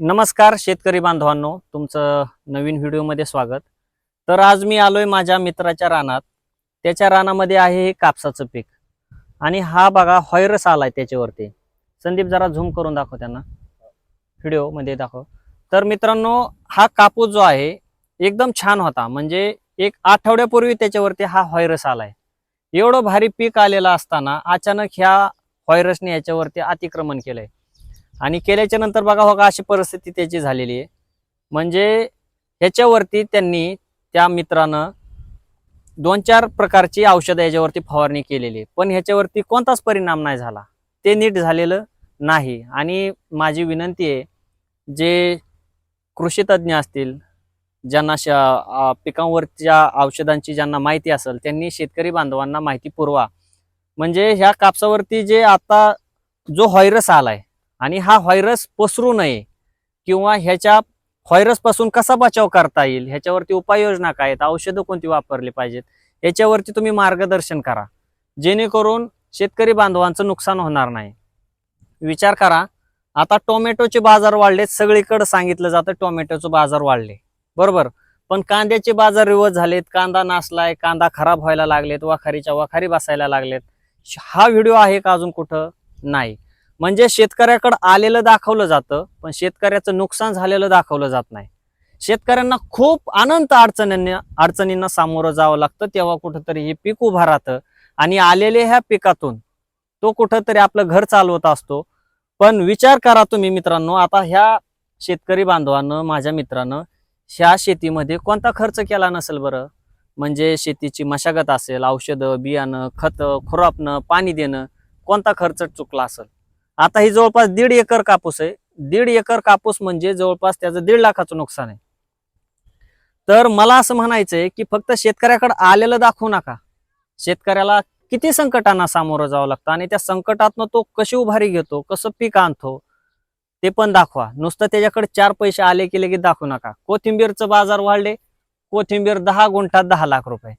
नमस्कार शेतकरी बांधवांनो तुमचं नवीन व्हिडिओमध्ये स्वागत. तर आज मी आलोय माझ्या मित्राच्या रानात. त्याच्या रानामध्ये आहे हे कापसाचं पीक. आणि हा बघा व्हायरस आलाय त्याच्यावरती. संदीप जरा झूम करून दाखव त्यांना. व्हिडिओमध्ये दाखव. तर मित्रांनो हा कापूस जो आहे एकदम छान होता. म्हणजे एक आठवड्यापूर्वी त्याच्यावरती हा व्हायरस आलाय. एवढं भारी पीक आलेलं असताना अचानक ह्या व्हायरसने याच्यावरती अतिक्रमण केलंय. आणि केल्याच्यानंतर बघा हो का अशी परिस्थिती त्याची झालेली आहे. म्हणजे ह्याच्यावरती त्यांनी त्या मित्रानं दोन चार प्रकारची औषधं याच्यावरती फवारणी केलेली आहे. पण ह्याच्यावरती कोणताच परिणाम नाही झाला. ते नीट झालेलं नाही. आणि माझी विनंती आहे जे कृषी तज्ज्ञ असतील ज्यांना श पिकांवरच्या औषधांची ज्यांना माहिती असेल त्यांनी शेतकरी बांधवांना माहिती पुरवा. म्हणजे ह्या कापसावरती जे आता जो व्हायरस आलाय आणि हा व्हायरस पसरू नये किंवा ह्याच्या व्हायरसपासून कसा बचाव करता येईल ह्याच्यावरती उपाययोजना काय आहेत औषधं कोणती वापरली पाहिजेत याच्यावरती तुम्ही मार्गदर्शन करा. जेणेकरून शेतकरी बांधवांचं नुकसान होणार नाही. विचार करा आता टोमॅटोचे बाजार वाढलेत सगळीकडे सांगितलं जातं टोमॅटोचे बाजार वाढले. बरोबर? पण कांद्याचे बाजार रिवर्स झालेत कांदा नासलाय कांदा खराब व्हायला लागलेत वाखारीच्या वाखारी बसायला लागलेत. हा व्हिडिओ आहे का अजून कुठं? नाही. म्हणजे शेतकऱ्याकडे आलेलं दाखवलं जातं पण शेतकऱ्याचं नुकसान झालेलं दाखवलं जात नाही. शेतकऱ्यांना खूप अनंत अडचणींना अडचणींना सामोरं जावं लागतं. तेव्हा कुठंतरी हे पीक उभा राहतं. आणि आलेले ह्या पिकातून तो कुठंतरी आपलं घर चालवत असतो. पण विचार करा तुम्ही मित्रांनो आता ह्या शेतकरी बांधवानं माझ्या मित्रानं ह्या शेतीमध्ये कोणता खर्च केला नसेल बरं? म्हणजे शेतीची मशागत असेल औषधं बियाणं खतं खुरापणं पाणी देणं कोणता खर्च चुकला असेल? आता ही जवळपास दीड एकर कापूस आहे. दीड एकर कापूस म्हणजे जवळपास त्याचं दीड लाखाचं नुकसान आहे. तर मला असं म्हणायचंय की फक्त शेतकऱ्याकडे आलेलं दाखवू नका. शेतकऱ्याला किती संकटांना सामोरं जावं लागतं आणि त्या संकटातनं तो कशी उभारी घेतो कसं पीक आणतो ते पण दाखवा. नुसतं त्याच्याकडे चार पैसे आले की लगेच दाखवू नका. कोथिंबीरचं बाजार वाढले कोथिंबीर दहा गुंठात दहा लाख रुपये.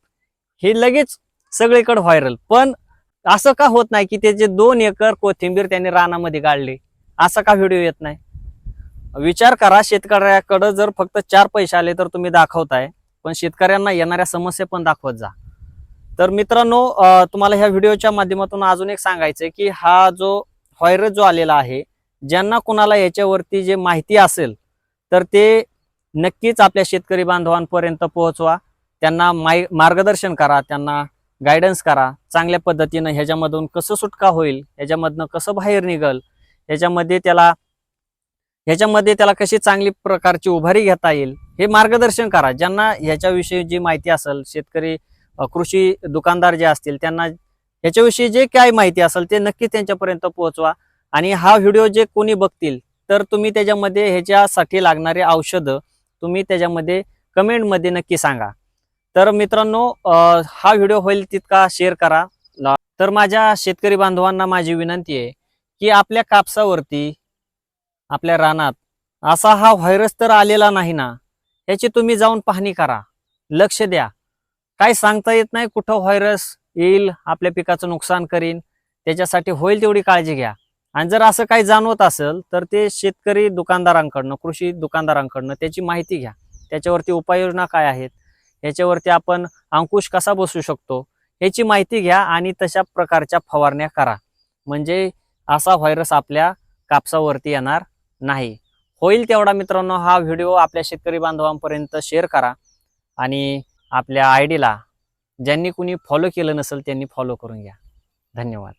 हे लगेच सगळीकडे व्हायरल. पण असं का होत नाही की त्याचे दोन एकर कोथिंबीर त्यांनी रानामध्ये गाळले? असा का व्हिडिओ येत नाही? विचार करा शेतकऱ्याकडं जर फक्त चार पैसे आले तर तुम्ही दाखवताय पण शेतकऱ्यांना येणाऱ्या समस्या पण दाखवत जा. तर मित्रांनो तुम्हाला ह्या व्हिडिओच्या माध्यमातून अजून एक सांगायचंय की हा जो व्हायरस जो आलेला आहे ज्यांना कुणाला याच्यावरती जे माहिती असेल तर ते नक्कीच आपल्या शेतकरी बांधवांपर्यंत पोहोचवा. त्यांना माय मार्गदर्शन करा त्यांना गायडन्स करा चांगल्या पद्धतीनं ह्याच्यामधून कसं सुटका होईल ह्याच्यामधनं कसं बाहेर निघल ह्याच्यामध्ये त्याला ह्याच्यामध्ये त्याला कशी चांगली प्रकारची उभारी घेता येईल हे मार्गदर्शन करा. ज्यांना ह्याच्याविषयी जी माहिती असेल शेतकरी कृषी दुकानदार जे असतील त्यांना ह्याच्याविषयी जे काय माहिती असेल ते नक्की त्यांच्यापर्यंत पोहोचवा. आणि हा व्हिडिओ जे कोणी बघतील तर तुम्ही त्याच्यामध्ये ह्याच्यासाठी लागणारे औषधं तुम्ही त्याच्यामध्ये कमेंटमध्ये नक्की सांगा. तर मित्रांनो हा व्हिडिओ होईल तितका शेअर करा. तर माझ्या शेतकरी बांधवांना माझी विनंती आहे की आपल्या कापसावरती आपल्या रानात असा हा व्हायरस तर आलेला नाही ना याची तुम्ही जाऊन पाहणी करा. लक्ष द्या. काय सांगता येत नाही कुठं व्हायरस येईल आपल्या पिकाचं नुकसान करीन त्याच्यासाठी होईल तेवढी काळजी घ्या. आणि जर असं काही जाणवत असेल तर ते शेतकरी दुकानदारांकडनं कृषी दुकानदारांकडनं त्याची माहिती घ्या. त्याच्यावरती उपाययोजना काय आहेत? याच्यावरती आपण अंकुश कसा बसू शकतो याची माहिती घ्या आणि तशा प्रकारच्या फवारण्या करा. म्हणजे असा व्हायरस आपल्या कापसावरती येणार नाही. होईल तेवढा मित्रांनो हा व्हिडिओ आपल्या शेतकरी बांधवांपर्यंत शेअर करा आणि आपल्या आय डीला ज्यांनी कुणी फॉलो केलं नसेल त्यांनी फॉलो करून घ्या. धन्यवाद.